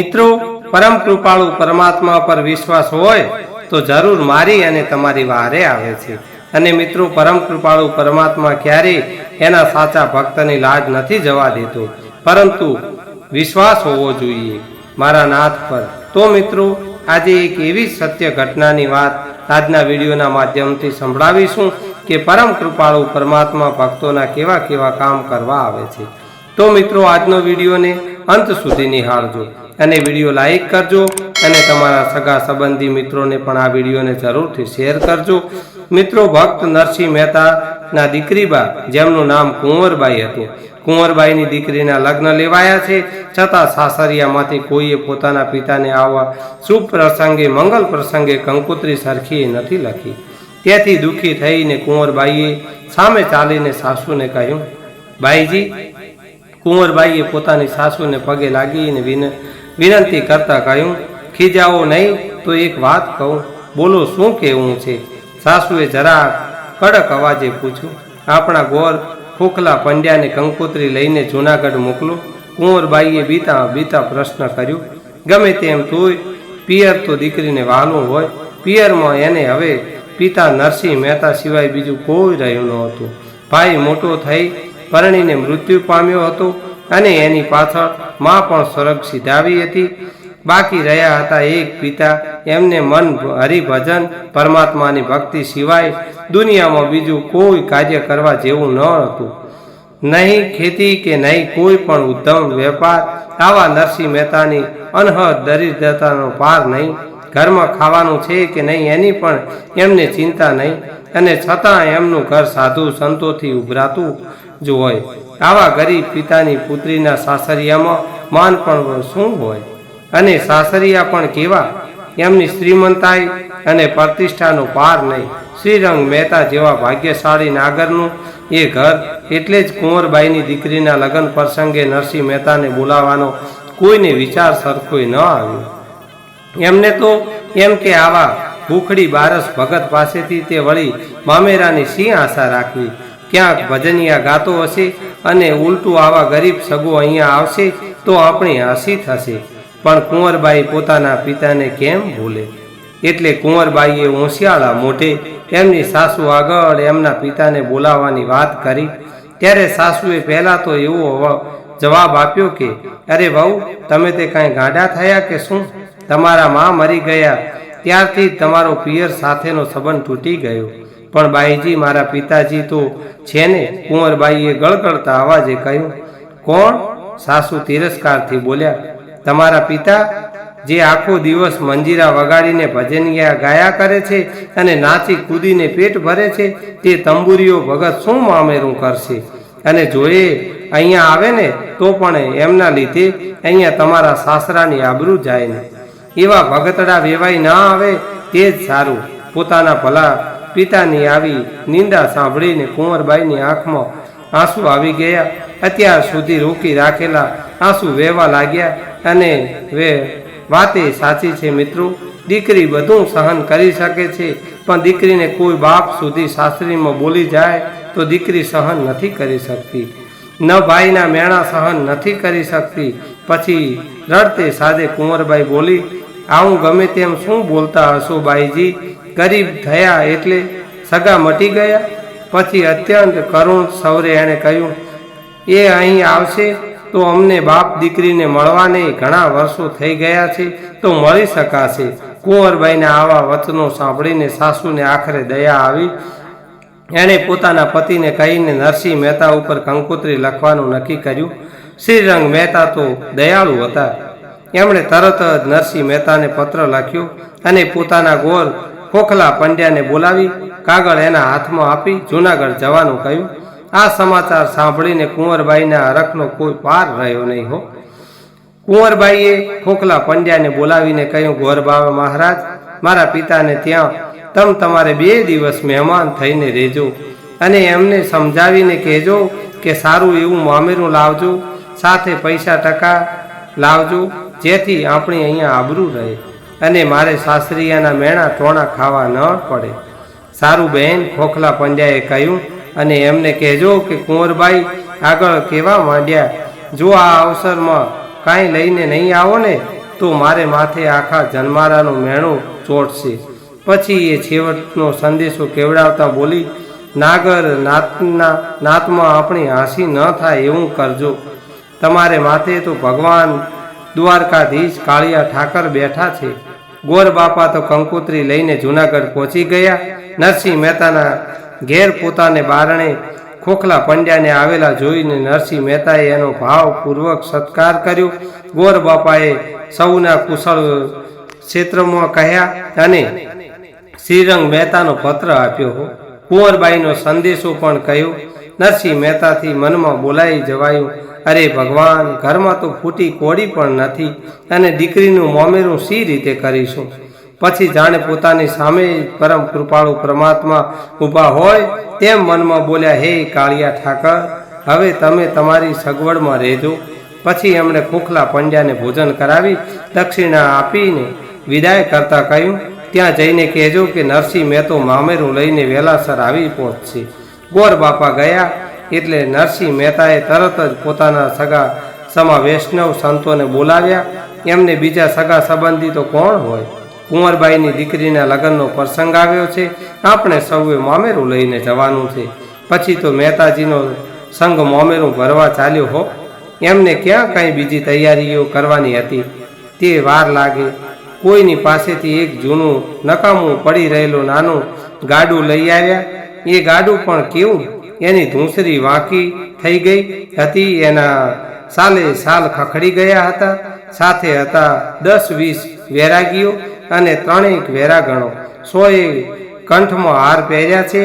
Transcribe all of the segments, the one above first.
મિત્રો, પરમ કૃપાળુ પરમાત્મા પર વિશ્વાસ હોય તો જરૂર મારી અને તમારી વારે આવે છે. અને મિત્રો, પરમ કૃપાળુ પરમાત્મા ક્યારેય એના સાચા ભક્તની લાજ નથી જવા દેતો. પરંતુ વિશ્વાસ હોવો જોઈએ. મારા નાથ પર. તો મિત્રો, આજે એક એવી સત્ય ઘટનાની વાત આજના વિડીયોના માધ્યમથી સંભળાવીશું કે પરમ કૃપાળુ પરમાત્મા ભક્તોના કેવા કેવા કામ કરવા આવે છે. તો મિત્રો, આજનો વિડીયોને અંત સુધી નિહાળજો. અને વીડિયો લાઇક કરજો અને તમારા સગા સંબંધી મિત્રોને પણ આ વિડીયોને જરૂરથી શેર કરજો. મિત્રો, ભક્ત નરસિંહ મહેતાના દીકરીબા જેમનું નામ કુંવરબાઈ હતું. કુંવરબાઈની દીકરીના લગ્ન લેવાયા છે. છતાં સાસરિયામાંથી કોઈએ પોતાના પિતાને આવવા શુભ પ્રસંગે, મંગલ પ્રસંગે કંકોત્રી સરખી નથી લખી. તેથી દુઃખી થઈને કુંવરબાઈએ સામે ચાલીને સાસુને કહ્યું ભાઈજી કુંવરબાઈએ પોતાની સાસુને પગે લાગીને વિન વિનંતી કરતા કહ્યું, ખીજાવો નહીં, તો એક વાત કહું. બોલો, શું કહેવું છે? સાસુએ જરા કડક અવાજે પૂછ્યું, આપણા ગોર ખોખલા પંડ્યાને કંકોત્રી લઈને જૂનાગઢ મોકલો. કુંવરબાઈએ બીતા બીતા પ્રશ્ન કર્યો, ગમે તેમ તોય, પિયર તો દીકરીને વહાલું હોય. પિયરમાં એને હવે પિતા નરસિંહ મહેતા સિવાય બીજું કોઈ રહ્યું ન હતું. ભાઈ મોટો થઈ, પરણીને મૃત્યુ પામ્યો હતો અને એની પાછળ માં પણ સ્વર્ગ સીધાવી હતી. બાકી રહ્યા હતા એક પિતા. એમને મન હરિભજન, પરમાત્માની ભક્તિ સિવાય દુનિયામાં બીજું કોઈ કાર્ય કરવા જેવું ન હતું. નહીં ખેતી કે નહીં કોઈ પણ ઉદ્ધમ વેપાર, આવા નરસિંહ મહેતાની અનહદ દરિદ્રતાનો પાર નહીં. ઘરમાં ખાવાનું છે કે નહીં એની પણ એમને ચિંતા નહીં. અને છતાં એમનું ઘર સાધુ સંતોથી ઉભરાતું જ હોય. આવા ગરીબ પિતાની પુત્રીના સાસરિયામાં માન પણ શું હોય? અને સાસરિયા પણ કેવા? એમની શ્રીમંતાઈ અને પ્રતિષ્ઠાનો પાર નહીં. શ્રીરંગ મહેતા જેવા ભાગ્યશાળી નાગરનું એ ઘર એટલે જ કુંવરબાઈની દીકરીના લગ્ન પ્રસંગે નરસિંહ મહેતાને બોલાવવાનો કોઈને વિચાર સરખોય ન આવ્યો. એમને તો એમ કે આવા ભૂખડી બારસ ભગત પાસેથી તે વળી મામેરાની સિંહ આશા રાખવી. ક્યાંક ભજનિયા ગાતો હશે અને ઉલટું આવા ગરીબ સગો અહીંયા આવશે તો આપણી હાસી થશે પણ કુંવરબાઈ પોતાના પિતાને કેમ ભૂલે? એટલે કુંવરબાઈએ હોશિયાળા મોઢે એમની સાસુ આગળ એમના પિતાને બોલાવવાની વાત કરી. ત્યારે સાસુએ પહેલાં તો એવો જવાબ આપ્યો કે, અરે વહુ, તમે તે કાંઈ ગાંડા થયા કે શું? તમારા મા મરી ગયા. ત્યારથી તમારો પિયર સાથેનો સંબંધ તૂટી ગયો. પણ બાઈજી, મારા પિતાજી તો છે ને, કુંવરબાઈએ ગળગળતા અવાજે કહ્યું, કોણ? સાસુ તિરસ્કારથી બોલ્યા, તમારા પિતા જે આખો દિવસ મંજીરા વગાડીને ભજનિયા ગાયા કરે છે અને નાચી કૂદીને પેટ ભરે છે, તે તંબુરીઓ ભગત શું મામેરું કરશે? અને જોએ અહીંયા આવે ને, તો પણ એમના લીધે અહીંયા તમારા સાસરાની આબરૂ જાય ને. એવા ભગતડા વેવાઈ ના આવે, તે જ સારું. પોતાના ભલા પિતાની આવી નિંદા સાંભળીને કુંવરબાઈની આંખમાં આંસુ આવી ગયા. અત્યાર સુધી રોકી રાખેલા આંસુ વહેવા લાગ્યા અને વે વાતે સાચી છે મિત્રો. દીકરી બધું સહન કરી શકે છે, પણ દીકરીને કોઈ બાપ સુધી સાસરીમાં બોલી જાય તો દીકરી સહન નથી કરી શકતી. ન ભાઈના મેણા સહન નથી કરી શકતી. પછી રડતે સાદે કુંવરબાઈ બોલી, આવું ગમે તેમ શું બોલતા હશો બાઈજી? ગરીબ થયા એટલે સગા મટી ગયા. પછી અત્યંત કરુણ સૌરે એણે કહ્યું, એ અહીં આવશે તો અમને બાપ દીકરીને મળવાને ઘણા વર્ષો થઈ ગયા છે તો મળી શકાશે. કુંવરબાઈના આવા વચનો સાંભળીને સાસુને આખરે દયા આવી. એણે પોતાના પતિને કહીને નરસિંહ મહેતા ઉપર કંકોત્રી લખવાનું નક્કી કર્યું. શ્રીરંગ મહેતા તો દયાળુ હતા. એમણે તરત જ નરસિંહ મહેતાને પત્ર લખ્યો અને પોતાના ગોર ખોખલા પંડ્યાને બોલાવી કાગળ એના હાથમાં આપી જૂનાગઢ જવાનું કહ્યું. આ સમાચાર સાંભળીને કુંવરબાઈના હરખનો કોઈ પાર રહ્યો નહીં હો. કુંવરબાઈએ ખોખલા પંડ્યાને બોલાવીને કહ્યું ગોરબાવા મહારાજ, મારા પિતાને ત્યાં તમ તમારે બે દિવસ મહેમાન થઈને રહેજો અને એમને સમજાવીને કહેજો કે સારું એવું મામેરું લાવજો, સાથે પૈસા ટકા લાવજો, જેથી આપણી અહીંયા આબરૂ રહે. અને મારે સાસરીયાના મેણા ટોણા ખાવા ન પડે. સારું બહેન ખોખલા પંડ્યાએ કહ્યું, અને એમને કહેજો કે કુંવરબાઈ આગળ કેવા માંડ્યા? જો આ અવસરમાં કાંઈ લઈને નહીં આવો ને, તો મારે માથે આખા જન્મારાનું મેણું ચોટશે. પછી એ છેવટનો સંદેશો કેવડાવતા બોલી, નાગર, નાતના, નાતમાં આપણી હાંસી ન થાય એવું કરજો. તમારે માથે તો ભગવાન દ્વારકાધીશ કાળિયા ઠાકર બેઠા છે. ગોર બાપા તો કંકોત્રી લઈને જુનાગઢ પહોંચી ગયા. નરસિંહ મહેતાના ઘેર પોતાને બારણે ખોખલા પંડ્યાને આવેલા જોઈને નરસિંહ મહેતાએ એનો ભાવપૂર્વક સત્કાર કર્યો. ગોર બાપાએ સૌના કુશળ ક્ષેત્રમાં કહ્યા અને શ્રીરંગ મહેતાનો પત્ર આપ્યો. કુંવરબાઈનો સંદેશો પણ કહ્યો. નરસિંહ મહેતાથી મનમાં બોલાઈ જવાયું. અરે ભગવાન, ઘરમાં તો ફૂટી કોડી પણ નથી અને દીકરીનું મોમેરું સી રીતે કરીશું? પછી જાણે પોતાની સામે પરમ કૃપાળુ પરમાત્મા ઊભા હોય તેમ મનમાં બોલ્યા, હે કાળિયા ઠાકર, હવે તમે તમારી સગવડમાં રહેજો. પછી એમણે ખોખલા પંડ્યાને ભોજન કરાવી, દક્ષિણા આપીને વિદાય કરતા કહ્યું, ત્યાં જઈને કહેજો કે નરસિંહ મહેતો મામેરું લઈને વહેલાસર આવી પહોંચશે. ગોર બાપા ગયા એટલે નરસિંહ મહેતાએ તરત જ પોતાના સગા સમા વૈષ્ણવ સંતોને બોલાવ્યા. એમને બીજા સગા સંબંધી તો કોણ હોય? કુંવરબાઈની દીકરીના લગ્નનો પ્રસંગ આવ્યો છે. આપણે સૌએ મોમેરું લઈને જવાનું છે. પછી તો મહેતાજીનો સંગ મોમેરું ભરવા ચાલ્યો હો. એમને ક્યાં કાંઈ બીજી તૈયારીઓ કરવાની હતી? તે વાર લાગે. કોઈની પાસેથી એક જૂનું નકામું પડી રહેલું નાનું ગાડું લઈ આવ્યા. એ ગાડું પણ કેવું? એની ધૂંસરી વાંકી થઈ ગઈ હતી. એના સાલે સાલ ખખડી ગયા હતા. સાથે હતા દસ વીસ વેરાગીઓ અને ત્રણેક વેરાગણો. સોએ કંઠમાં હાર પહેર્યા છે.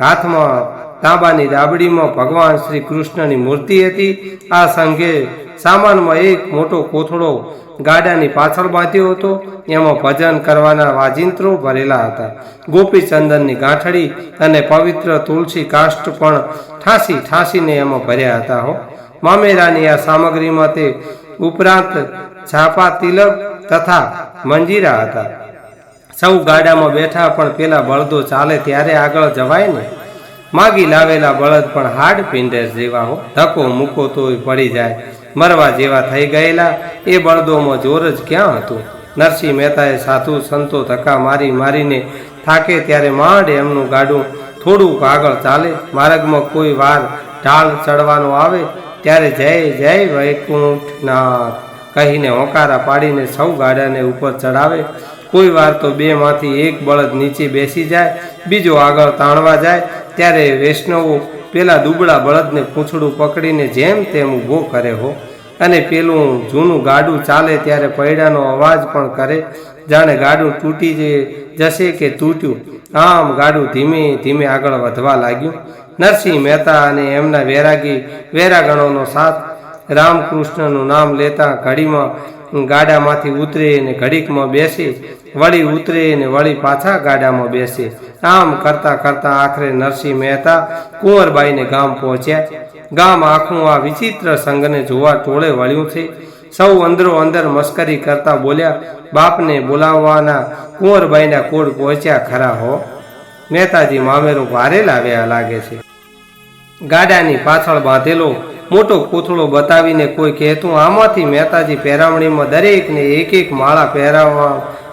હાથમાં તાંબાની દાબડીમાં ભગવાન શ્રી કૃષ્ણની મૂર્તિ હતી. આ સંઘે સામાનમાં એક મોટો કોથળો ગાડાની પાછળ બાંધ્યો હતો. એમાં ભજન કરવાના વાજિંત્રો ભરેલા હતા. ગોપીચંદનની ગાંઠડી અને પવિત્ર તુલસી કાષ્ટ પણ ઠાંસી ઠાંસીને એમાં ભર્યા હતા હો. મામેરાની આ સામગ્રીમાં તે ઉપરાંત છાપા તિલક તથા મંજીરા હતા. સૌ ગાડામાં બેઠા પણ પેલા બળદો ચાલે ત્યારે આગળ જવાય ને? માગી લાવેલા બળદ પણ હાડ પિંડેર જેવા હો. ધક્કો મૂકો તોય પડી જાય. મરવા જેવા થઈ ગયેલા, એ બળદોમાં જોર જ ક્યાં હતું? નરસિંહ મહેતાએ સાધુ સંતો ધક્કા મારી મારીને થાકે ત્યારે માંડ એમનું ગાડું થોડુંક આગળ ચાલે. માર્ગમાં કોઈ વાર ઢાળ ચડવાનો આવે ત્યારે જય જય વૈકુંઠનાથ કહીને હોંકારા પાડીને સૌ ગાડાને ઉપર ચડાવે. કોઈ વાર તો બેમાંથી એક બળદ નીચે બેસી જાય, બીજો આગળ તાણવા જાય. ત્યારે વૈષ્ણવો પેલા દુબળા બળદને પૂંછડું પકડીને જેમ તેમ ઊભો કરે હો. અને પેલું જૂનું ગાડું ચાલે ત્યારે પૈડાનો અવાજ પણ કરે. જાણે ગાડું તૂટી જશે કે તૂટ્યું. આમ ગાડું ધીમે ધીમે આગળ વધવા લાગ્યું. નરસિંહ મહેતા અને એમના વેરાગી વેરાગણોનો સાથ રામકૃષ્ણનું નામ લેતા ઘડીમાં ગાડામાંથી ઉતરે અને ઘડીકમાં બેસે. વળી ઉતરે ને વળી પાછા ગાડામાં બેસે. આમ કરતા કરતા આખરે નરસિંહ મહેતા કુંવરબાઈને ગામ પહોંચ્યા. ગામ આખું આ વિચિત્ર સંઘને જોવા ટોળે વળ્યું છે. સૌ અંદરો અંદર મસ્કરી કરતા બોલ્યા, બાપને બોલાવવાના કુંવરબાઈના કોડ પહોંચ્યા ખરા હો. મહેતાજી મામેરું ભારે લાવ્યા લાગે છે. ગાડાની પાછળ બાંધેલો મોટો કોથળો બતાવીને કોઈ કહેતું, આમાંથી મહેતાજી પહેરાવણીમાં દરેકને એક એક માળા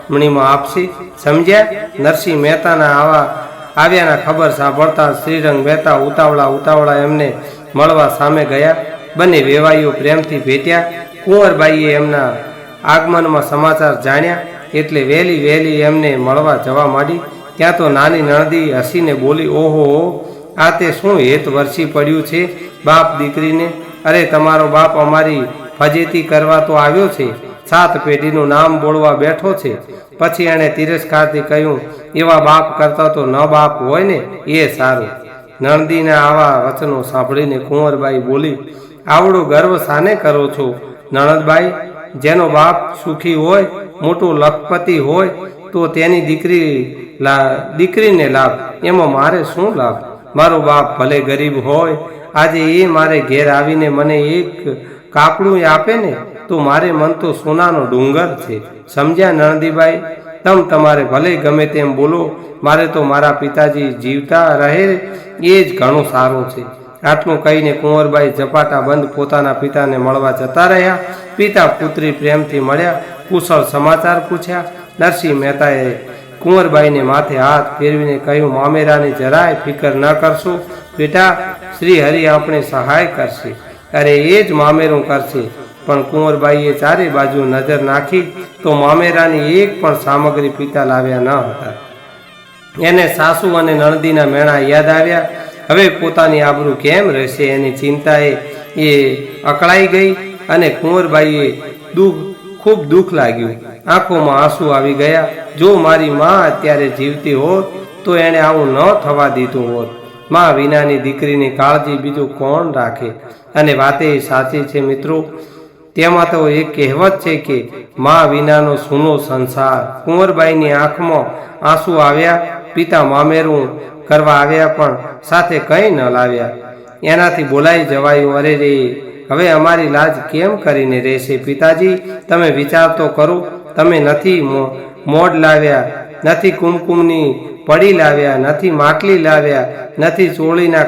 પહેરામણીમાં આપશી સમજ્યા? નરસિંહ મહેતાના આવા આવ્યાના ખબર સાંભળતા શ્રીરંગ મહેતા ઉતાવળા ઉતાવળા એમને મળવા સામે ગયા. બંને વેવાઈઓ પ્રેમથી ભેટ્યા. કુંવરબાઈએ એમના આગમનમાં સમાચાર જાણ્યા એટલે વહેલી વહેલી એમને મળવા જવા માંડી. ત્યાં તો નાની નણદી હસીને બોલી, ઓહો, આ તે શું હેત વરસી પડ્યું છે બાપ દીકરીને? અરે, તમારો બાપ અમારી ફજેતી કરવા તો આવ્યો છે. સાત પેઢીનું નામ બોલવા બેઠો છે. પછી એણે તિરસ્કારથી કહ્યું, એવા બાપ કરતા તો ન બાપ હોય ને, એ સારું. નણદીના આવા વચનો સાંભળીને કુંવરબાઈ બોલી, આવડો ગર્વ સાને કરો છો? નણદબાઈ, જેનો બાપ સુખી હોય, મોટો લખપતિ હોય, તો તેની દીકરી દીકરીને લાભ. એમાં મારે શું લાભ? મારો બાપ ભલે ગરીબ હોય, આજે એ મારે ઘેર આવીને મને એક કાપડું આપે ને તો મારે મન તો સોનાનો ડુંગર છે. સમજ્યા નણદીબાઈ તમ તમારે ભલે ગમે તેમ બોલો, મારે તો મારા પિતાજી જીવતા રહે એ જ ઘણું સારું છે. આટલું કહીને કુંવરબાઈ ઝપાટા બંધ પોતાના પિતાને મળવા જતા રહ્યા. પિતા પુત્રી પ્રેમથી મળ્યા, કુશળ સમાચાર પૂછ્યા. નરસિંહ મહેતાએ કુંવરબાઈને માથે હાથ ફેરવીને કહ્યું, મામેરાની જરાય ફિકર ન કરશો. બેટા, શ્રી હરિ આપણે સહાય કરશે. અરે, એ જ મામેરું કરશે. પણ કુંવરબાઈએ ચારે બાજુ નજર નાખી તો મામેરાની એક પણ સામગ્રી પિતા લાવ્યા ન હતા. એને સાસુ અને નણદીના મેણા યાદ આવ્યા. હવે પોતાની આબરૂ કેમ રહેશે એની ચિંતાએ એ અકળાઈ ગઈ અને કુંવરબાઈએ દુઃખ, ખૂબ દુઃખ લાગ્યું. આંખોમાં આંસુ આવી ગયા. જો મારી માં અત્યારે જીવતી હોત તો એણે આવું ન થવા દીધું હોત. માં વિનાની દીકરીની કાળજી બીજું કોણ રાખે? અને વાતે સાચી છે મિત્રો. તેમાં તો એક કહેવત છે કે, માં વિનાનો સૂનો સંસાર. કુંવરબાઈની આંખમાં આંસુ આવ્યા, પિતા મામેરું કરવા આવ્યા પણ સાથે કંઈ ન લાવ્યા. એનાથી બોલાઈ જવાયું, અરે રે, હવે અમારી લાજ કેમ કરીને રહેશે? પિતાજી, તમે વિચાર તો કરો, તમે નથી મો- મોઢ લાવ્યા, નથી કુમકુમની પડી લાવ્યા, નથી માટલી લાવ્યા, નથી ચોળીના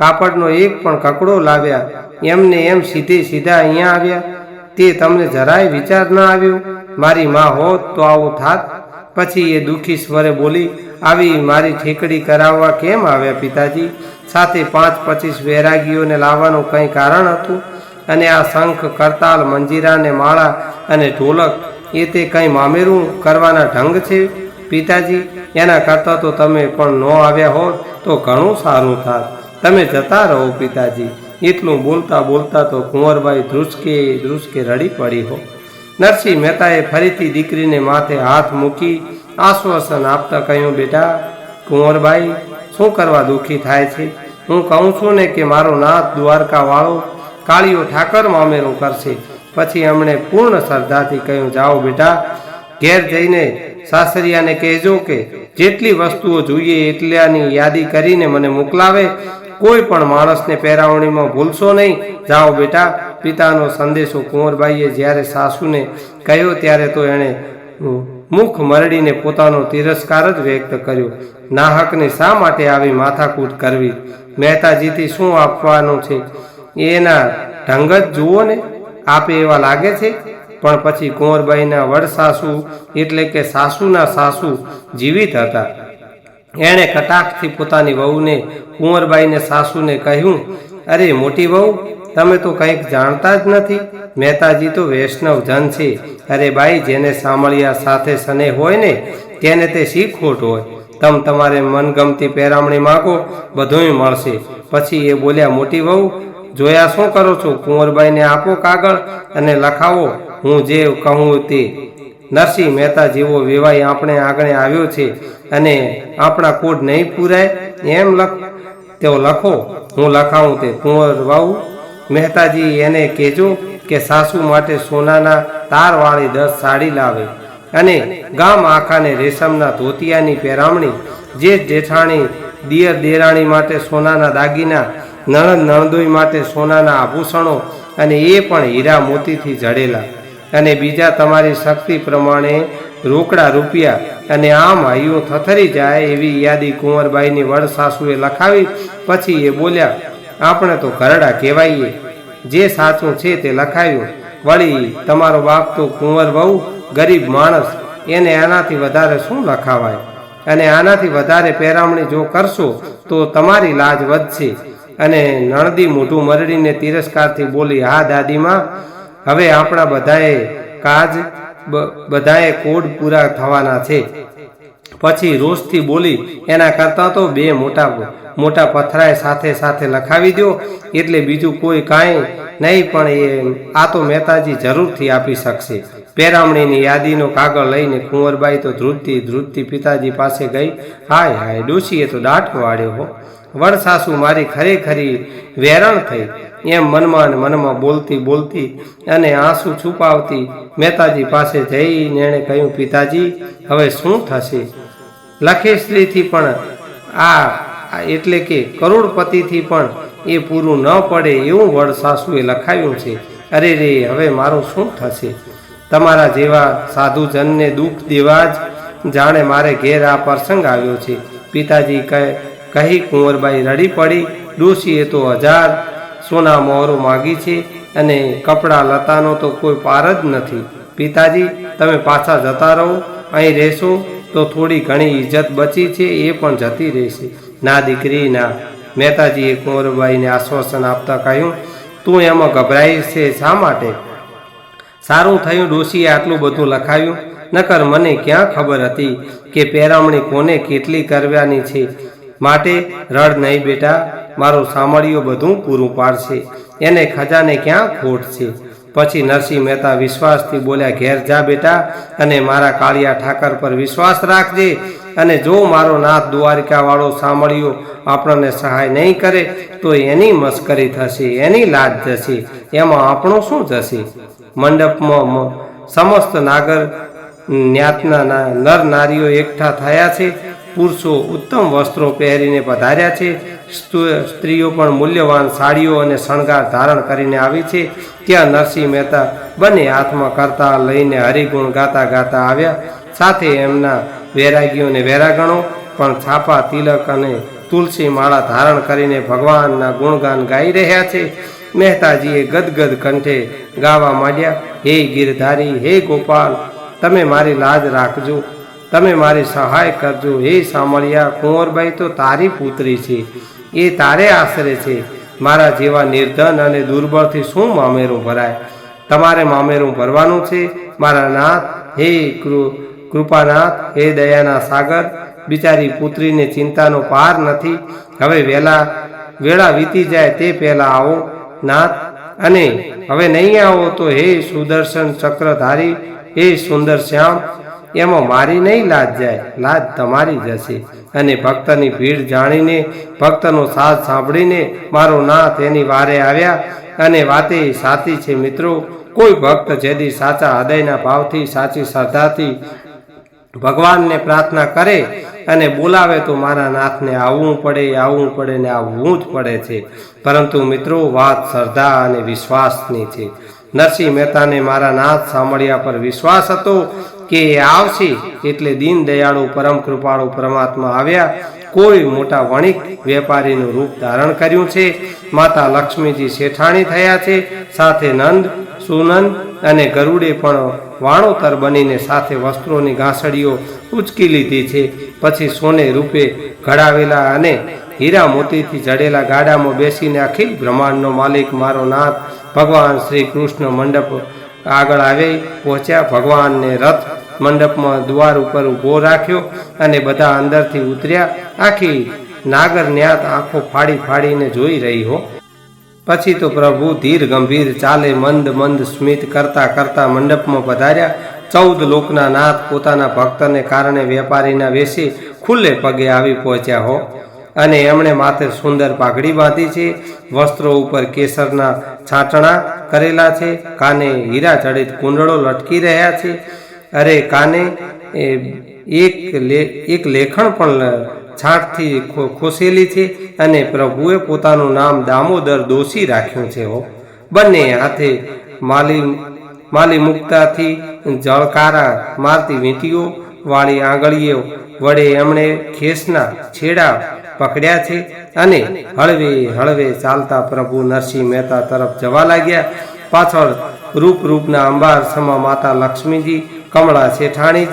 કાપડનો એક પણ કકડો લાવ્યા, એમને એમ સીધે સીધા અહીંયા આવ્યા. તે તમને જરાય વિચાર ન આવ્યો? મારી માં હોત તો આવું થાત. પછી એ દુઃખી સ્વરે બોલી, આવી મારી ઠેકડી કરાવવા કેમ આવ્યા પિતાજી? સાથે પાંચ પચીસ વૈરાગીઓને લાવવાનું કંઈ કારણ હતું? અને આ શંખ, કરતાલ મંજીરા ને માળા અને ઢોલક, એ તે કંઈ મામેરું કરવાના ઢંગ છે? પિતાજી, એના કરતાં તો તમે પણ ન આવ્યા હોત તો ઘણું સારું થાત. તમે જતા રહો પિતાજી. એટલું બોલતા બોલતા તો કુંવરબાઈ ધ્રુસકે ધ્રુસકે રડી પડી હો. નરસિંહ મહેતાએ ફરીથી દીકરીને માથે હાથ મૂકી આશ્વાસન આપતા કહ્યું, બેટા, કુંવરબાઈ, શું કરવા દુઃખી થાય છે? હું કહું છું ને કે મારો નાથ દ્વારકા વાળો કાળીઓ ઠાકર મામેરું કરશે. પછી એમણે પૂર્ણ શ્રદ્ધાથી કહ્યું, જાઓ બેટા ઘેર જઈને સાસરિયાને કહેજો કે જેટલી વસ્તુઓ જોઈએ એટલાની યાદી કરીને મને મોકલાવે. કોઈ પણ માણસને પહેરાવણીમાં ભૂલશો નહીં. જાઓ બેટા, પિતાનો સંદેશો કુંવરબાઈએ જ્યારે સાસુને કહ્યો ત્યારે તો એણે મુખ મરડીને પોતાનો તિરસ્કાર જ વ્યક્ત કર્યો. નાહકને શા માટે આવી માથાકૂટ કરવી? મહેતાજીથી શું આપવાનું છે? એના ઢંગ જ જુઓ ને. આપે એવા લાગે છે? પણ પછી કુંવરબાઈના વડ સાસુ એટલે કે સાસુના સાસુ જીવિત હતા. એણે કટાક્ષથી પોતાની વહુને, કુંવરબાઈને સાસુને કહ્યું, અરે મોટી વહુ, તમે તો કંઈક જાણતા જ નથી. મહેતાજી તો વૈષ્ણવ જન છે. અરે બાઈ, જેને સાંભળ્યા સાથે સને હોય ને, તેને તે શી ખોટ હોય. તમ તમારે મનગમતી પહેરામણી માગો, બધુંય મળશે. પછી એ બોલ્યા, મોટી વહુ, જોયા શું કરો છો? કુંવરબાઈને આપો કાગળ અને લખાવો. હું જે કહું તે નરસિંહ મહેતા જેવો વેવાઈ આપણે આગળ આવ્યો છે અને આપણા કોડ નહીં પૂરાય, એમ લખ, તેઓ લખો, હું લખાવું તે કુંવર વાવું મહેતાજી એને કહેજો કે સાસુ માટે સોનાના તારવાળી દસ સાડી લાવે અને ગામ આખાને રેશમના ધોતિયાની પહેરામણી, જે જેઠાણી દિયર દેરાણી માટે સોનાના દાગીના, નણંદ નણદોઈ માટે સોનાના આભૂષણો અને એ પણ હીરા મોતીથી જડેલા. અને બીજા તમારી શક્તિ પ્રમાણે રોકડા રૂપિયા અને આમ હૈયું થથરી જાય એવી યાદી કુંવરબાઈની વડ સાસુએ લખાવી, પછી એ બોલ્યા, આપણે તો ઘરડા કહેવાઈએ. જે સાચું છે તે લખાયું. વળી, તમારો બાપ તો કુંવર બહુ ગરીબ માણસ. એને આનાથી વધારે શું લખાવાય? અને આનાથી વધારે પહેરામણી જો કરશો, તો તમારી લાજ વધશે. અને નણદી મોઢું મરડીને તિરસ્કારથી બોલી, હા, દાદીમાં હવે આપણા બધાએ કાજ બધાએ કોડ પૂરા થવાના છે. પછી રોષથી બોલી, એના કરતાં તો બે મોટા મોટા પથરાય સાથે સાથે લખાવી દો, એટલે બીજું કોઈ કાંઈ નહીં, પણ એ આ તો મહેતાજી જરૂરથી આપી શકશે. પેરામણીની યાદીનો કાગળ લઈને કુંવરબાઈ તો ધ્રુજતી ધ્રુજતી પિતાજી પાસે ગઈ. હાય હાય, ડોશીએ તો દાટ વાળ્યો હો. વડસાસુ મારી ખરેખરી વેરણ થઈ. એમ મનમાં અને મનમાં બોલતી બોલતી અને આંસુ છુપાવતી મહેતાજી પાસે જઈને એણે કહ્યું, પિતાજી, હવે શું થશે? લખેશ્રીથી પણ આ એટલે કે કરોડપતિથી પણ એ પૂરું ન પડે એવું વડ સાસુએ લખાવ્યું છે. અરે રે, હવે મારું શું થશે? તમારા જેવા સાધુજનને દુઃખ દેવા જ જાણે મારે ઘેર આ પ્રસંગ આવ્યો છે. પિતાજી કહે, કહી કુંવરબાઈ રડી પડી, ડોશીએ તો હજાર સોના મોહરો માગી છે અને કપડાં લતાનો તો કોઈ પાર જ નથી. પિતાજી, તમે પાછા જતા રહો, અહીં રહેશો તો થોડી ઘણી ઇજ્જત બચી છે, એ પણ જતી રહેશે. ના દીકરી, ના. મહેતાજીએ કુંવરબાઈને આશ્વાસન આપતા કહ્યું, તું એમાં ગભરાઈ છે શા માટે? સારું થયું ડોશીએ આટલું બધું લખાવ્યું. નકર મને ક્યાં ખબર હતી કે પેરામણી કોને કેટલી કરવાની છે? માટે રડ નહીં બેટા. મારો સામળિયું બધું પૂરું પાડશે. એને ખજાને ક્યાં ખોટ છે? પછી નરસિંહ મહેતા વિશ્વાસથી બોલ્યા, ઘેર જા બેટા અને મારા કાળિયા ઠાકર પર વિશ્વાસ રાખજે અને જો મારો નાથ દ્વારિકાવાળો સાંભળ્યો આપણને સહાય નહીં કરે, તો એની મસ્કરી થશે, એની લાજ જશે, એમાં આપણું શું જશે? મંડપમાં સમસ્ત નાગર જ્ઞાતના નર નારીઓ એકઠા થયા છે, પુરુષો ઉત્તમ વસ્ત્રો પહેરીને પધાર્યા છે સ્ત્રીઓ પણ મૂલ્યવાન સાડીઓ અને શણગાર ધારણ કરીને આવી છે. ત્યાં નરસિંહ મહેતા બંને હાથમાં કરતા લઈને હરિગુણ ગાતા ગાતા આવ્યા. સાથે એમના વૈરાગીઓને વૈરાગણો, પણ છાપા, તિલક અને તુલસી માળા ધારણ કરીને ભગવાનના ગુણગાન ગાઈ રહ્યા છે. મહેતાજીએ ગદગદ કંઠે ગાવા માંડ્યા, હે ગિરધારી, હે ગોપાલ, તમે મારી લાજ રાખજો. તમે મારી સહાય કરજો. હે સામળિયા, કુંવરબાઈ, તો તારી પુત્રી છે. એ તારે આશરે છે. મારા જેવા નિર્ધન અને દુર્બળથી શું મામેરું ભરાય? તમારે મામેરું ભરવાનું છે? મારા નાથ, હે કૃપાનાથ, હે દયાના સાગર, બિચારી પુત્રીને ચિંતાનો પાર નથી. હવે વેલા, વેળા વીતી જાય તે પહેલા આવો, નાથ. અને હવે નહીં આવો તો હે સુદર્શન ચક્રધારી, હે સુંદર શ્યામ એમાં મારી નહીં લાજ જાય, લાજ તમારી જશે અને ભક્તની ભીડ જાણીને, ભક્તનો સાથ સાંભળીને મારો નાથ એની વારે આવ્યા. અને વાતે સાચી છે મિત્રો, કોઈ ભક્ત જેથી સાચા હૃદયના ભાવથી, સાચી શ્રદ્ધાથી ભગવાનને પ્રાર્થના કરે અને બોલાવે તો મારા નાથને આવવું પડે આવવું પડે ને આવવું જ પડે છે. પરંતુ મિત્રો, વાત શ્રદ્ધા અને વિશ્વાસની છે. નરસિંહ મહેતાને મારા નાથ સાંભળ્યા પર વિશ્વાસ હતો કે આવશે એટલે દીન દયાળુ પરમ કૃપાળુ પરમાત્મા આવ્યા. કોઈ મોટા વણિક વેપારીનું રૂપ ધારણ કર્યું છે. માતા લક્ષ્મીજી શેઠાણી થયા છે. સાથે નંદ, સુનંદ અને ગરુડે પણ વાણોતર બનીને સાથે વસ્ત્રોની ઘાસડીઓ ઉચકી લીધી છે. પછી સોને રૂપે ઘડાવેલા અને હીરા મોતીથી જડેલા ગાડામાં બેસીને અખિલ બ્રહ્માંડનો માલિક, મારો નાથ, ભગવાન શ્રી કૃષ્ણ મંડપ આગળ આવે, પહોંચ્યા. ભગવાનને રથ મંડપમાં દ્વાર ઉપર ઊભો રાખ્યો અને બધા અંદરથી ઉતર્યા. આખી નાગર ન્યાત આંખો ફાડી ફાડીને જોઈ રહી હો. પછી તો પ્રભુ ધીર ગંભીર ચાલે મંદ મંદ સ્મિત કરતા કરતા મંડપમાં પધાર્યા. ચૌદ લોકના નાથ પોતાના ભક્તને કારણે વેપારીના વેસી ખુલ્લે પગે આવી પહોંચ્યા હો. અને એમણે માથે સુંદર પાઘડી બાંધી છે, વસ્ત્રો ઉપર કેસરના છાંટણા કરેલા છે, કાને હીરા ચડિત કુંડળો લટકી રહ્યા છે અરે કાને એક લે, એક લેખણ પણ છાંટથી ખોસેલી છે અને પ્રભુએ પોતાનું નામ દામોદર દોષી રાખ્યું છે હો. બંને હાથે માલી માલી મુક્તાથી જળકારા મારતી વીંટીઓ વાળી આંગળીઓ વડે એમણે ખેસના છેડા પકડ્યા છે અને હળવે હળવે ચાલતા પ્રભુ નરસિંહ મહેતા તરફ જવા લાગ્યા. પાછળ રૂપ રૂપના અંબાર સમા માતા લક્ષ્મીજી કમળા શેઠાણી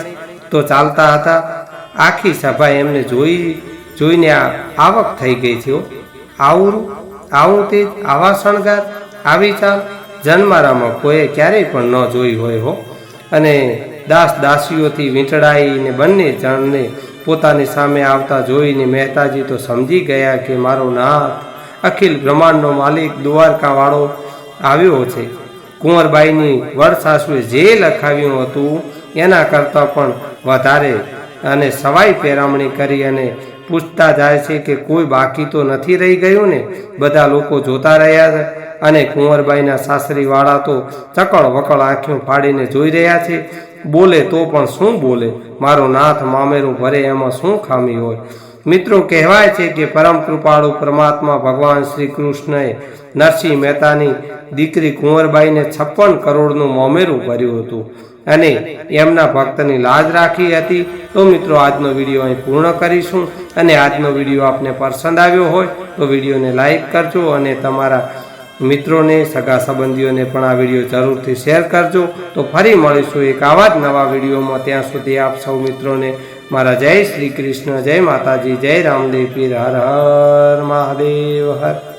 તો ચાલતા હતા. આખી સભા એમને જોઈ, જોઈને આવક થઈ ગઈ છે આવું આવું તે આવા શણગાર, આવી ચાલ જન્મારામાં કોઈએ ક્યારેય પણ ન જોઈ હોય હો. અને દાસ દાસીઓથી વીંટળાઈને બંને જણને પોતાની સામે આવતા જોઈને મહેતાજી તો સમજી ગયા કે મારો નાથ અખિલ બ્રહ્માંડનો માલિક દ્વારકાવાળો આવ્યો છે. કુંવરબાઈની વડસાસુએ જે લખાવ્યું હતું, એના કરતાં પણ વધારે. અને સવાઈ પેરામણી કરી અને પૂછતા જાય છે કે કોઈ બાકી તો નથી રહી ગયું ને? બધા લોકો જોતા રહ્યા છે અને કુંવરબાઈના સાસરીવાળા તો ચકળ વકળ આંખીઓ ફાડીને જોઈ રહ્યા છે. બોલે તો પણ શું બોલે? મારો નાથ મામેરું ભરે એમાં શું ખામી હોય? મિત્રો, કહેવાય છે કે પરમ કૃપાળુ પરમાત્મા ભગવાન શ્રી કૃષ્ણએ નરસિંહ મહેતાની દીકરી કુંવરબાઈને છપ્પન કરોડનું મોમેરું ભર્યું હતું અને એમના ભક્તની લાજ રાખી હતી. તો મિત્રો, આજનો વીડિયો અહીં પૂર્ણ કરીશું અને આજનો વીડિયો આપને પસંદ આવ્યો હોય તો વિડીયોને લાઈક કરજો અને તમારા મિત્રોને, સગા સંબંધીઓને પણ આ વીડિયો જરૂરથી શેર કરજો. તો ફરી મળીશું એક આવા જ નવા વિડીયોમાં. ત્યાં સુધી આપ સૌ મિત્રોને મારા જય શ્રી કૃષ્ણ જય માતાજી જય રામદેવ પીર હર હર મહાદેવ હર